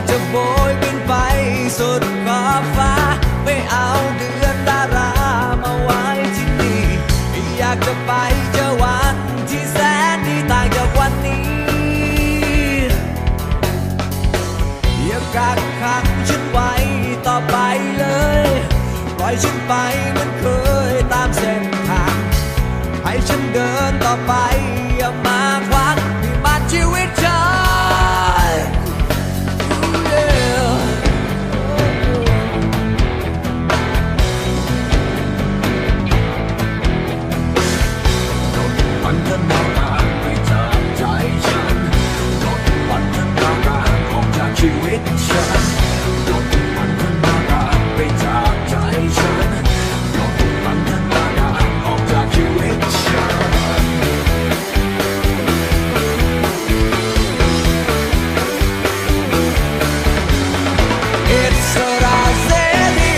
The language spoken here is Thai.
ากจะโบยบินไปสุดขอบฟ้า ไม่เอาเดือนดารามาไว้ที่นี่อยากจะไปเจอวันที่แสนดีต่างจากวันนี้ อย่ากักขังฉันไว้ต่อไปเลย ปล่อยฉันไปเหมือนเคยตามเส้นทาง ให้ฉันเดินต่อไป